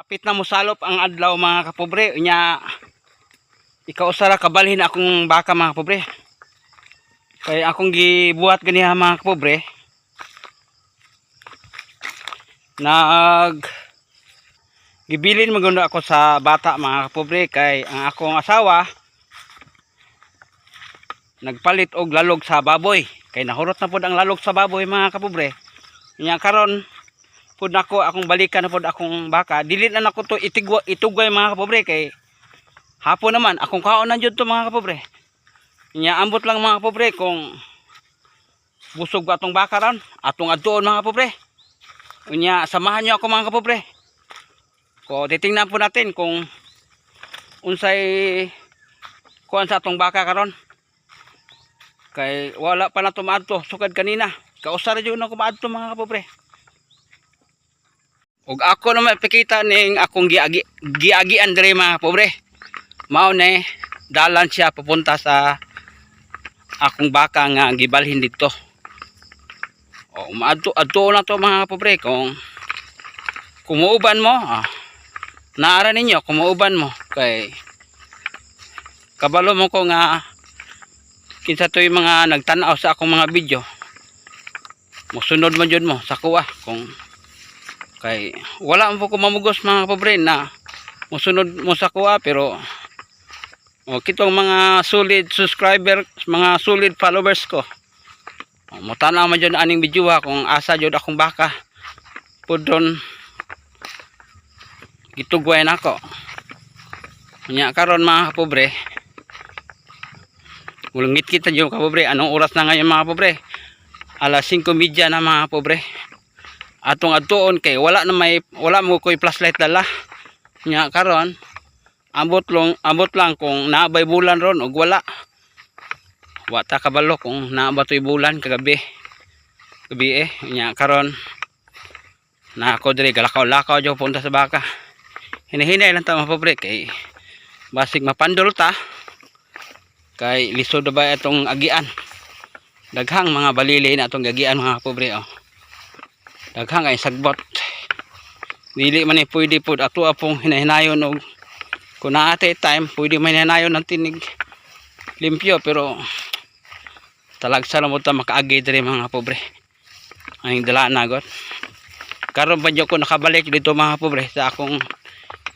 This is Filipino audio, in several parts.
Apit na mosalop ang adlaw mga kapobre. Nya ikaw usara kabalhin akong baka mga kapobre. Kay akong gibuhat ganiha mga kapobre. Nag gibilin maganda ako sa bata mga kapobre kay ang akong asawa nagpalit og lalog sa baboy kay nahurot na pod ang lalog sa baboy mga kapobre nya karon pud nako akong balikan pud akong baka. Dili na nako to itigwa itugay mga kapobre kay hapon naman akong kaonan jud to mga kapobre. Nya ambot lang mga kapobre kung busog ba atong baka ron atong adtuon mga kapobre. Unya samahan niyo ako mga kapobre. Ko titingnan po natin kung unsay kuan sa atong baka karon. Kay wala pa na tumadto sukad kanina. Kausar jud na kumadto mga kapobre ug ako naman ipakita ning akong giagi giagian dire mga kapobre mao ni dalan siya papunta sa akong baka nga gibalhin dito. O maadto adto na to mga kapobre kung kumuuban mo ah, naara ninyo kumuuban mo kay kabalo mo ko nga kinsa to yung mga nagtanaw sa akong mga video. Musunod mo jud mo sa kuha kung kay wala mo ko mamugos mga pobre na musunod mo sa kuha pero o kitong mga solid subscriber mga solid followers ko o, mutanaw man jud aning video ha kung asa jud akong baka pudron gitugway nako nya karon mga pobre Ulungit kita dyan kapobre. Anong oras na ngayon mga pobre? Alas 5.30 na mga pobre. Atong atuon kay wala na may wala mo koy flashlight dala. Nya karon ambot lang ambot lang kung naabay bulan ron ug wala. Wa ta kabalo kung naaba toy bulan kagabi. Gabi eh nya karon na ako diri galakaw-lakaw jo punta sa baka. Hinahinay lang ta mga pobre kay basig mapandol ta kay lisod ba itong agian daghang mga balili na itong agian mga pobre oh. Daghang ay sagbot. Dili man ni pwede po. Ato apong hinahinayon og kung naate time pwede man hinahinayon ng tinig limpyo pero talagsa na mo ta makaagi diri mga pobre. Ang dala nagot karon pa ko nakabalik dito mga pobre sa akong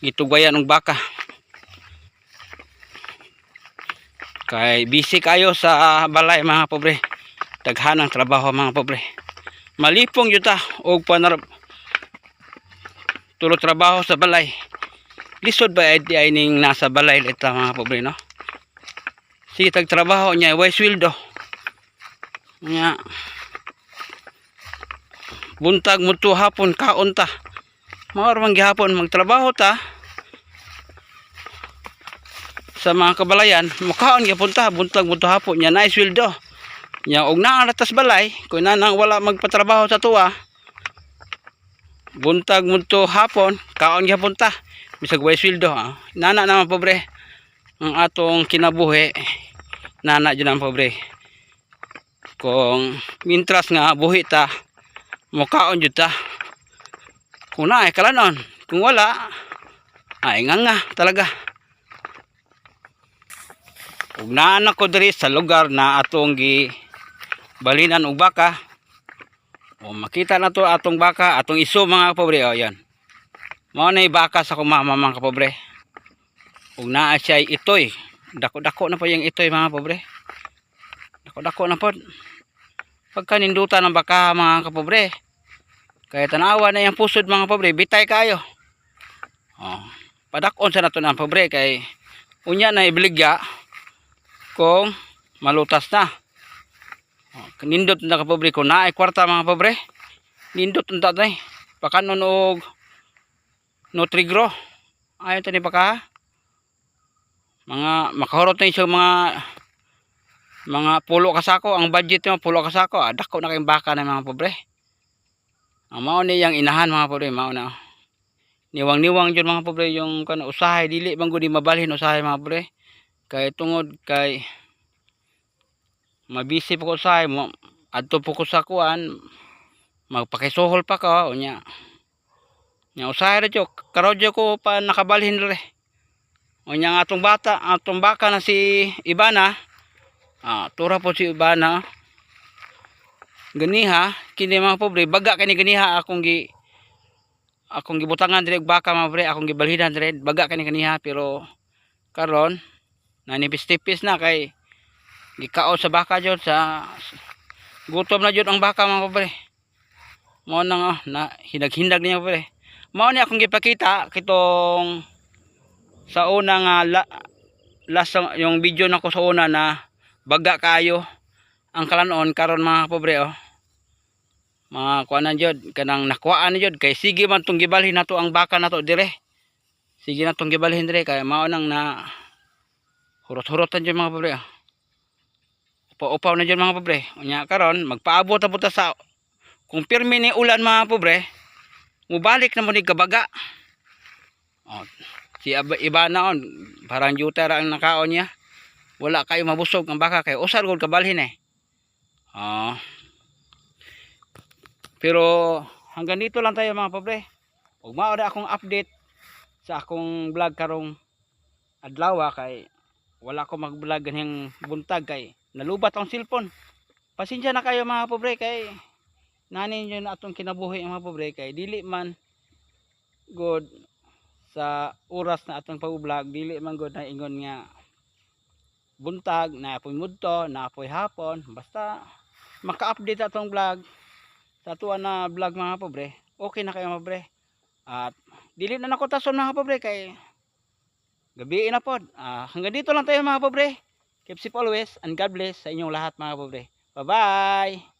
gitugayan ng baka. Kay busy kayo sa balay mga pobre. Daghanang trabaho mga pobre malipong yuta og panarap. Tulo trabaho sa balay. Lisod ba ay ay ning nasa balay lita mga pobre no? Sige tag trabaho niya way sweldo nya buntag mo to hapon kaon ta. Mao man gihapon magtrabaho ta. Sa mga kabalayan makaon gyapon ta buntag mo to hapon nya na sweldo nya og naa balay kung nanang wala magpatrabaho sa tuwa buntag mo to hapon kaon gyapon ta bisag way sweldo ha nana naman pobre. Ang atong kinabuhi nana jud ang pobre. Kung mintras nga buhi ta mukaon jud ta. Kung na ay kalanon kung wala ay nga nga talaga. Ug naan ako diri sa lugar na atong gi balinan og baka. O makita na to atong baka atong iso mga kapobre. O yan. Mao na baka sa kumama mga kapobre. Ug naa siya itoy. Dako dako na po yung itoy mga kapobre. Dako dako na po. Pagka nindutan ng baka mga kapobre. Kaya tanawa na yung pusod mga kapobre. Bitay kayo. Oh padakon sa nato ng pobre kay unya na ibligya kung malutas na. Nindot na ka pobre ko na ay kwarta mga pobre. Nindot unta tay. Pakanon og Nutrigro. Ayon tani paka. Mga makahurot na isang mga mga pulo kasako ang budget mo pulo kasako ah, dako na kayong baka na mga pobre. Ang mao ni yang inahan mga pobre mao na. Niwang-niwang jud mga pobre yung kan usahay dili man gud mabalhin usahay mga pobre kay tungod kay mabisi pa ko sa mo adto po ko sa kuan magpakisuhol pa ka unya Nya usahay ra jud karodyo ko pa nakabalhin re. O nya atong bata, atong baka na si Ibana. Ah, tura po si Ibana. Ganiha, kini mga pobre, baga kani ganiha akong gi akong gibutangan dire baka mga pobre, akong gibalhinan dire, baga kani ganiha pero karon nanipis-tipis na kay gikaon sa baka jud sa gutom na jud ang baka mga pobre. Mao na nga na hinag-hindag niya pobre. Mao ni akong gipakita kitong sa una nga la, last yung video nako sa una na baga kayo ang kalanon karon mga pobre oh. Mga kuanan jud kanang nakuhaan jud kay sige man tong gibalhin nato ang baka nato dire. Sige na tong gibalhin dire kay mao nang na hurot-hurotan jud mga pobre. oh. Upaw-upaw na jud mga pobre. Unya karon magpaabot ta puta sa kung pirmi ni ulan mga pobre, mubalik na mo ni kabaga. Oh, si iba na on, parang juta ra ang nakaon niya. Wala kayo mabusog ang baka kay usar gud kabalhin eh. Ah. pero hanggang dito lang tayo mga pobre. Ug mao na akong update sa akong vlog karong adlaw kay wala ko mag-vlog ganhang buntag kay nalubat ang cellphone. Pasensya na kayo mga pobre kay nanin nyo na atong kinabuhi mga pobre kay dili man good sa oras na atong pag-vlog dili man good na ingon nga buntag na apoy mudto na apoy hapon. Basta maka-update atong vlog sa tuwa na vlog mga pobre okay na kayo mga pobre. At dili na nako tason mga pobre kay gabi na pod. Ah, hanggang dito lang tayo mga pobre keep safe always and God bless sa inyong lahat mga pobre bye bye